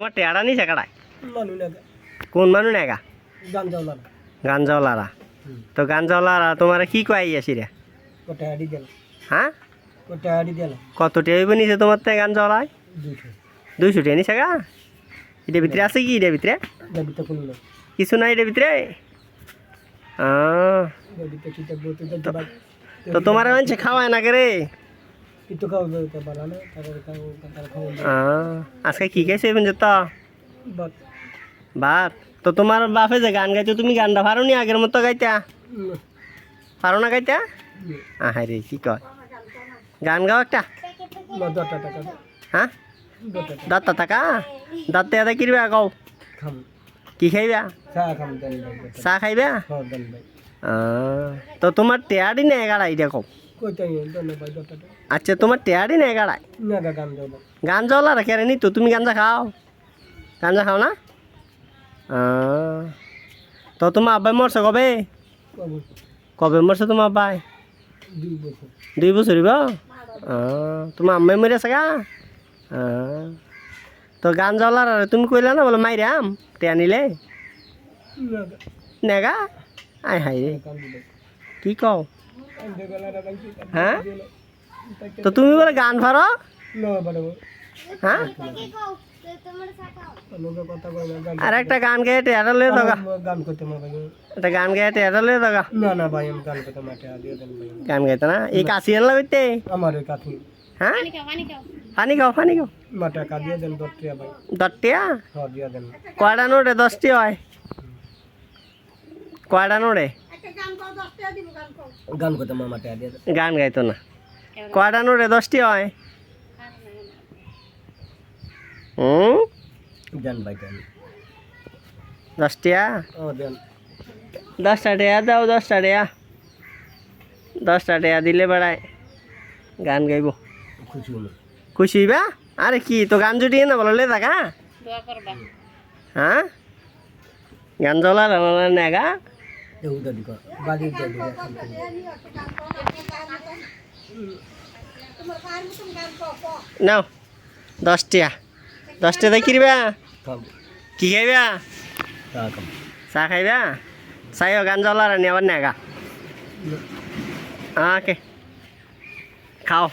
তোমার টেয়ারা নিছে কাড়ায় মানু কোন মানুষ নেগা গাঞ্জাওয়ালারা তো গাঞ্জাওয়ালারা তোমার কি কয় আসি রে? হ্যাঁ? কত টিয়া নিছে তোমার তে গাঞ্জাওয়ালায় দুইশো। টিয়া নিছে গা? এটার ভিতরে আছে কি এটার ভিতরে? কিছু নাই এটার ভিতরে? তো তোমার মানছে খাওয়ায় না কে রে? আজকে কি খাইছো এখন তো বাদ ভাত? তো তোমার বাপে যে গান গাইতো তুমি গানটা পারো নি আগের মতো গাইতা? পারো না গাইতা? আহাই রে কি কয়? গান গাও একটা। হ্যাঁ? দশটা টাকা। দাঁত এদা কিরবা খাম। কি খাইবা? চা খাইবা? আহ, তো তোমার টেয়ারি না এগাড়াই দেখো আচ্ছা তোমার টেয়ারি না এগাড়াই না গা গান গাঞ্জা ওলা রেখে নি তো তুমি গাঞ্জা খাও। গাঞ্জা খাও না? তো তোমার আব্বাই মরছে কবে? কবে? মরছে তোমার আব্বাই? দুই বছর। তোমার আম্মাই মরে আছে গা তো গাঞ্জা ওলার তুমি কইলা না বলে মাইরাম তে আনিলে না গা। নেগা আয় হাই রে। কি কও? হ্যাঁ? তো তুমি বলে গান বড় হ্যাঁ? আর একটা গান গেয়ে টেয়ারা লয়ে গান করতে একটা গান গেয়ে টেয়ারা লয়ে দাও গা। না না ভাই আমি গান করতে মাঠে দিয়ে দেন ভাই গান গাইতে না? এই কাশি আমার ওই কাঠি হ্যাঁ? পানি খাও পানি খাও। মাঠে কা দিয়ে দেন দশটিয়া ভাই দশটিয়া? হ্যাঁ দিয়ে দেন। কয়টা নোটে দশটি হয়? কয়টা নোটে? গান করতে মা মাঠে দিয়ে। গান গাইতো না। কয়টা নোটে দশটি হয়? হুম? দেন ভাই দেন দশটিয়া? ও দেন। দশটা টেয়া দাও দশটা টেয়া। দশটা টেয়া দিলে বেড়ায় গান গাইব। খুশি হলো। খুশি হইবা? আরে কি তো গান জুটিয়ে না বলো লে থাকা হ্যাঁ? গান জ্বলা নেগা? দেউদা দিক বাড়ি দিয়ে দিবে নাও দশটিয়া। দশটা দিয়ে কিনবা কি খাইবা? চা খাইবা? চাইও গান জ্বলার আনি আবার নেগা। ওকে খাও।